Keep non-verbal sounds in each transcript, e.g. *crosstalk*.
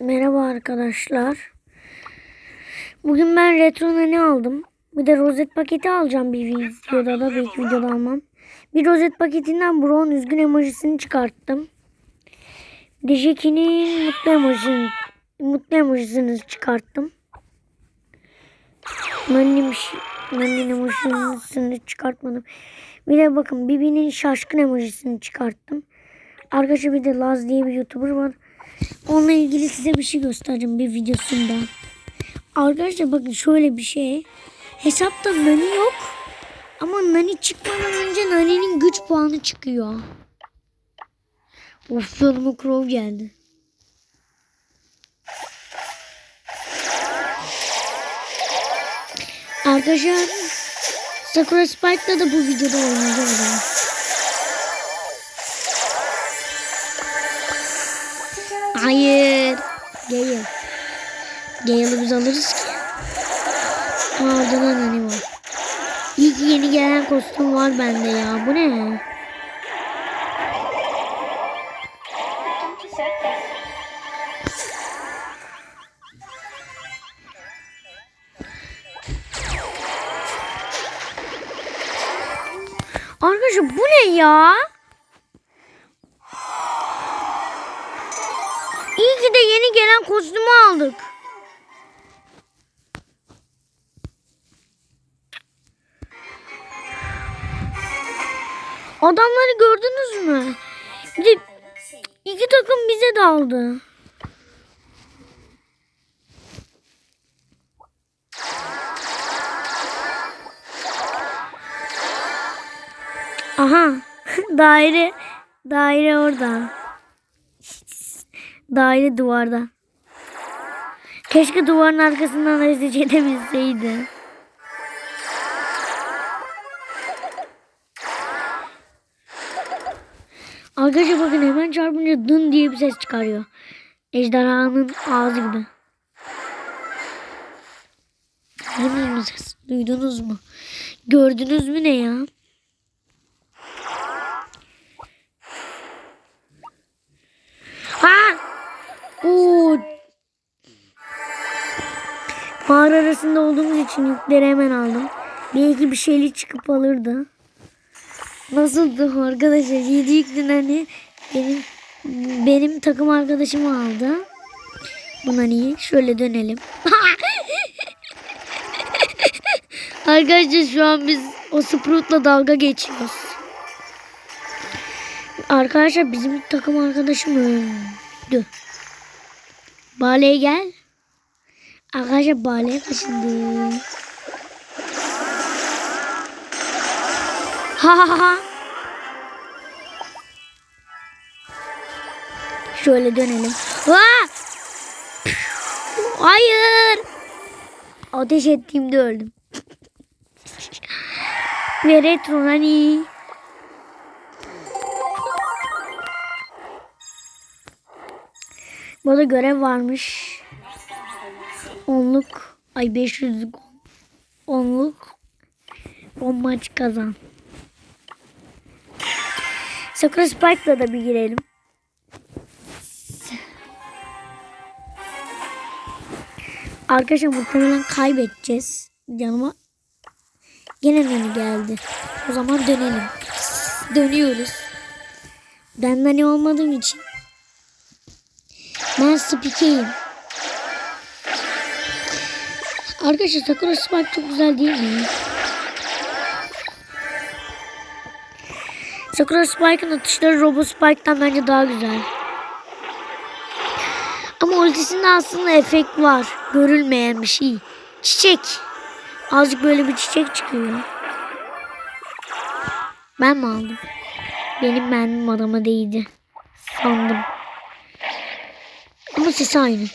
Merhaba arkadaşlar. Bugün ben retro ne aldım. Bir de rozet paketi alacağım bir videoda da belki videoda almam. Bir rozet paketinden Brown üzgün emojisini çıkarttım. Bir de Jackie'nin mutlu emojisini, mutlu emojisini çıkarttım. Nani'nin Nani'nin emojisini çıkartmadım. Bir de bakın Bibi'nin şaşkın emojisini çıkarttım. Arkadaşlar bir de Laz diye bir YouTuber var. Onunla ilgili size bir şey göstereceğim bir videosunda. Arkadaşlar bakın şöyle bir şey. Hesapta Nani yok. Ama Nani çıkmadan önce Nani'nin güç puanı çıkıyor. Of yanıma Crow geldi. Arkadaşlar Sakura Spike'la da bu videoda oynayacağım Hayır. Gale. Gale'ı biz alırız ki. Aa, nani var. İyi ki yeni gelen kostüm var bende ya. Bu ne? Arkadaşlar bu ne ya? Yeni gelen kostümü aldık. Adamları gördünüz mü? Bir de iki takım bize daldı. Aha. *laughs* daire daire orada. *laughs* Daire duvarda. Keşke duvarın arkasından hareket edebilseydi. Arkadaşlar bakın hemen çarpınca dın diye bir ses çıkarıyor. Ejderhanın ağzı gibi. Duydunuz mu ses? Duydunuz mu? Gördünüz mü ne ya? Mağara arasında olduğumuz için yükleri hemen aldım. Belki bir şeyli çıkıp alırdı. Nasıldı arkadaşlar? Yedi yüklü hani benim benim takım arkadaşım aldı. Buna niye? Şöyle dönelim. *laughs* arkadaşlar şu an biz o Sprout'la dalga geçiyoruz. Arkadaşlar bizim takım arkadaşım öldü. Bale'ye gel. Arkadaşlar Bale'ye kaçındı. Ha ha ha. Şöyle dönelim. Ha! Hayır. Ateş ettiğimde öldüm. Ve retro hani. Burada görev varmış. Onluk ay 500'lük onluk 10 maç kazan. Sakura Spike'la da bir girelim. Arkadaşlar muhtemelen kaybedeceğiz. Yanıma gene beni geldi. O zaman dönelim. Dönüyoruz. Ben ne olmadığım için ben Spike'yim. Arkadaşlar Sakura Spike çok güzel değil mi? Sakura Spike'ın atışları Robo Spike'tan bence daha güzel. Ama ultisinde aslında efekt var. Görülmeyen bir şey. Çiçek. Azıcık böyle bir çiçek çıkıyor. Ben mi aldım? Benim benim adama değdi. Sandım. Ama sesi aynı.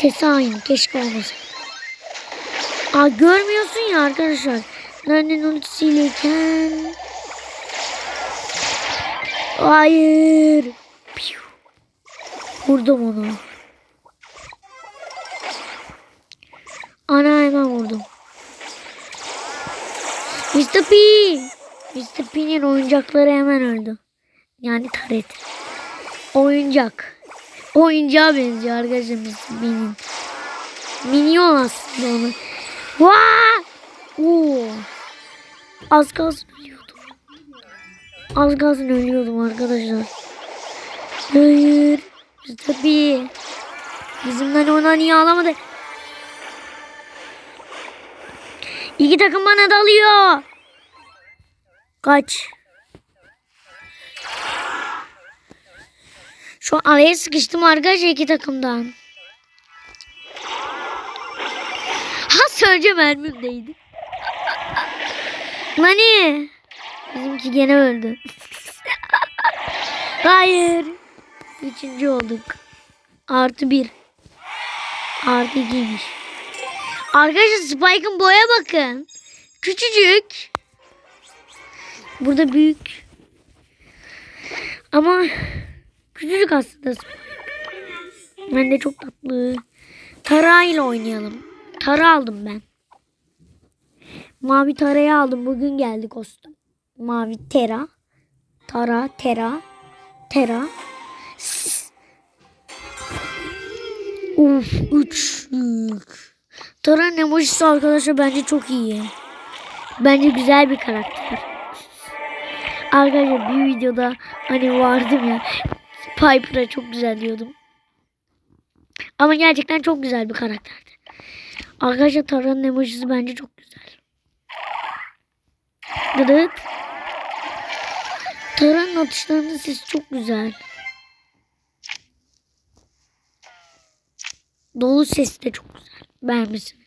Sesi aynı. Keşke olmasaydı. Aa görmüyorsun ya arkadaşlar. Nereden ultisiyleyken. Hayır. Piu. Vurdum onu. Ana hemen vurdum. Mr. P. Mr. P'nin oyuncakları hemen öldü. Yani taret. Oyuncak. Oyuncağa benziyor arkadaşlar Mr. Bean'in. Minyon aslında onu. Vaa! Oo. Az kalsın ölüyordum. Az kalsın ölüyordum arkadaşlar. Hayır. Tabii. Bizimden ona niye alamadı? İki takım bana dalıyor. Kaç. Şu an araya sıkıştım arkadaşlar iki takımdan. Ha sörce mermimdeydi. *laughs* Nani? Bizimki gene öldü. *laughs* Hayır. Üçüncü olduk. Artı bir. Artı ikiymiş. Arkadaşlar Spike'ın boya bakın. Küçücük. Burada büyük. Ama küçücük aslında. Ben de çok tatlı. Tara ile oynayalım. Tara aldım ben. Mavi tarayı aldım. Bugün geldi kostüm. Mavi tera. Tara, tera. Tera. Ss. Uf, üç yük. Tara'nın emojisi arkadaşlar bence çok iyi. Bence güzel bir karakter. Arkadaşlar bir videoda hani vardım ya. Piper'a çok güzel diyordum. Ama gerçekten çok güzel bir karakterdi. Arkadaşlar Tara'nın emojisi bence çok güzel. Dıdıt. Tara'nın atışlarının sesi çok güzel. Dolu sesi de çok güzel. Beğenmişsin.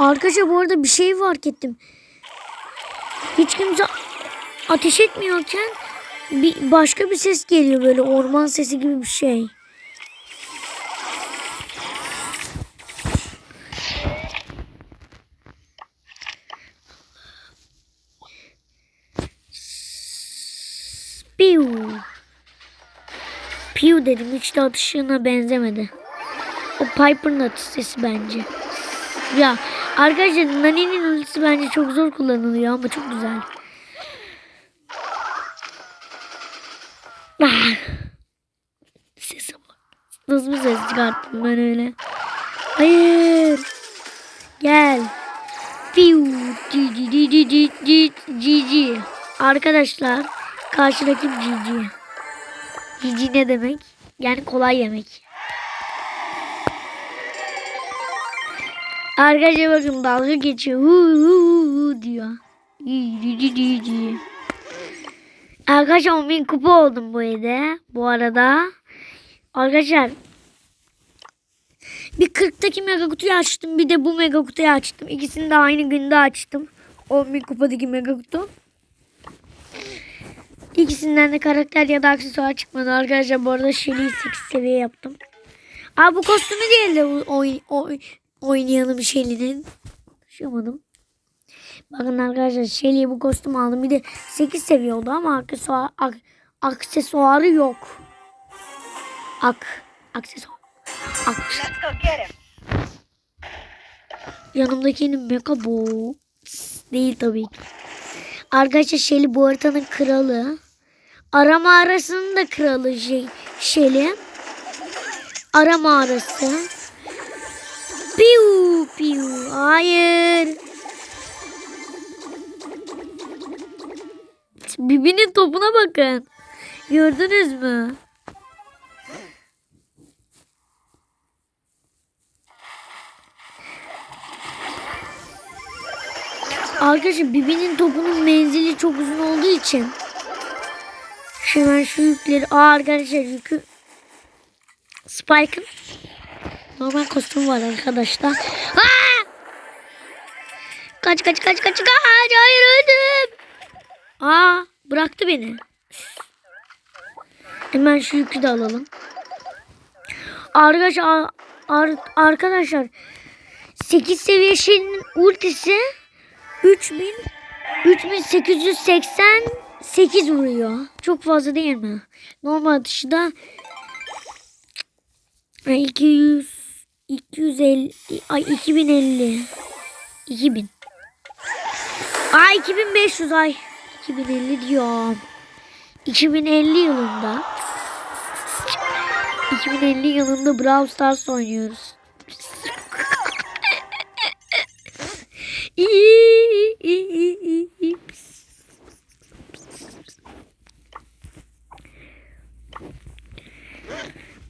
Arkadaşlar bu arada bir şey fark ettim. Hiç kimse ateş etmiyorken bir başka bir ses geliyor böyle orman sesi gibi bir şey. Piu. Piu dedim hiç de atışına benzemedi. O Piper'ın atış sesi bence. Ya arkadaşlar Nani'nin ultisi bence çok zor kullanılıyor ama çok güzel. Ah. Bak. Nasıl bir ses çıkarttım ben öyle. Hayır. Gel. Piu. Cici. Arkadaşlar karşı rakip cici. Cici ne demek? Yani kolay yemek. Arkadaşlar bakın dalga geçiyor. Hu, hu, hu diyor. Arkadaşlar 10 bin kupa oldum bu evde. Bu arada. Arkadaşlar. Bir 40'taki mega kutuyu açtım. Bir de bu mega kutuyu açtım. İkisini de aynı günde açtım. 10 bin kupadaki mega kutu. İkisinden de karakter ya da aksesuar çıkmadı. Arkadaşlar bu arada Shelly'yi 8 seviye yaptım. Aa bu kostümü değil de oy, oy, oynayalım Shelly'nin. Konuşamadım. Bakın arkadaşlar Shelly'ye bu kostüm aldım. Bir de 8 seviye oldu ama aksesuar, ak, aksesuarı yok. Ak. Aksesuar. Ak. Yanımdakinin Mecha Bow. Değil tabii ki. Arkadaşlar Shelly bu haritanın kralı. Arama arasının da kralı şey, Shelly. Arama arası. Piu piu. Hayır. Bibi'nin topuna bakın. Gördünüz mü? Arkadaşlar Bibi'nin topunun menzili çok uzun olduğu için hemen şu yükleri Aa arkadaşlar yükü Spike'ın normal kostüm var arkadaşlar. Aa! Kaç kaç kaç kaç kaç hayır öldüm. Aa bıraktı beni. Hemen şu yükü de alalım. Arkadaşlar ar- arkadaşlar 8 seviye şeyin ultisi 3000 3888 vuruyor. Çok fazla değil mi? Normal atışı da 200 250 ay 2050 2000 Ay 2500 ay. 2050 diyorum. 2050 yılında 2050 yılında Brawl Stars oynuyoruz.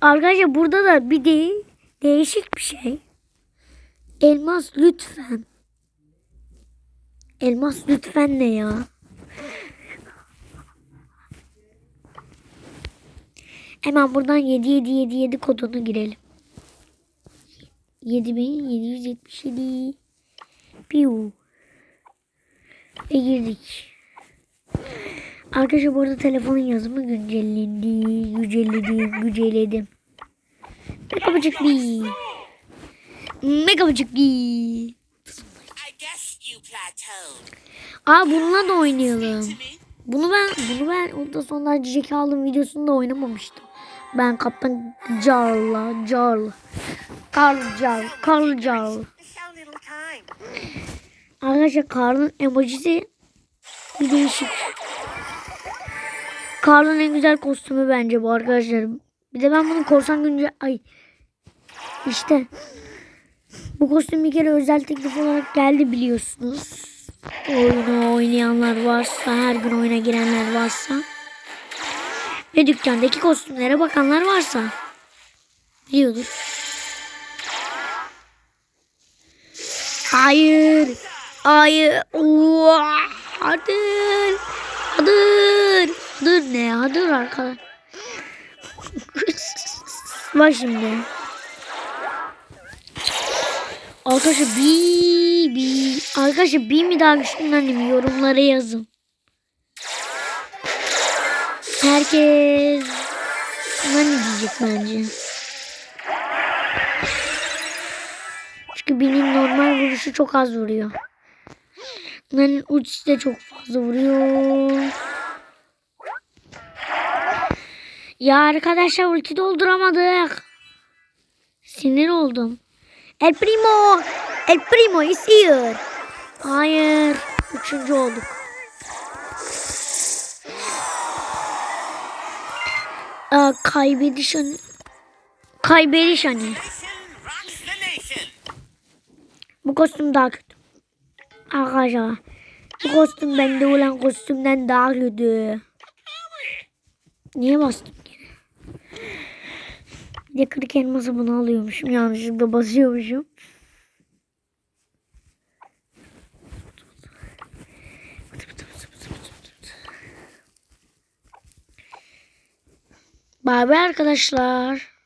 Arkadaşlar burada da bir de değişik bir şey. Elmas lütfen. Elmas lütfen ne ya? Hemen buradan 7777 kodunu girelim. 7777 Piu. Ve girdik. Arkadaşlar burada telefonun yazımı güncellendi. Güncelledim. Güncelledim. Megabacık bir. I guess you plateaued. Aa bununla da oynayalım. Bunu ben bunu ben orada sonlar Jack aldım videosunda oynamamıştım. Ben Kaptan Jarl'la Jarl. Karl Jarl. Karl Jarl. Arkadaşlar Karl'ın emojisi bir değişik. Karl'ın en güzel kostümü bence bu arkadaşlar. Bir de ben bunu korsan günce ay işte bu kostüm bir kere özel teklif olarak geldi biliyorsunuz. Oyunu oynayanlar varsa, her gün oyuna girenler varsa ve dükkandaki kostümlere bakanlar varsa biliyordur. Hayır. Hayır. Oo, Hadır. Hadır. Hadır ne? Hadır arkadaş. *laughs* Bak şimdi. Arkadaşlar bir bir arkadaşlar bir mi daha güçlünden mi yorumlara yazın. Herkes ne diyecek bence. Çünkü benim normal vuruşu çok az vuruyor. Bunların de çok fazla vuruyor. Ya arkadaşlar ulti dolduramadık. Sinir oldum. El Primo. El Primo is here. Hayır. Üçüncü olduk. Aa, kaybediş. Kaybediş hani. The nation. Bu kostüm daha kötü. Arkadaşlar. Bu kostüm bende olan kostümden daha kötü. Niye bastım? Bir de 40 elması bunu alıyormuşum. Yanlışlıkla basıyormuşum. Bye bye arkadaşlar.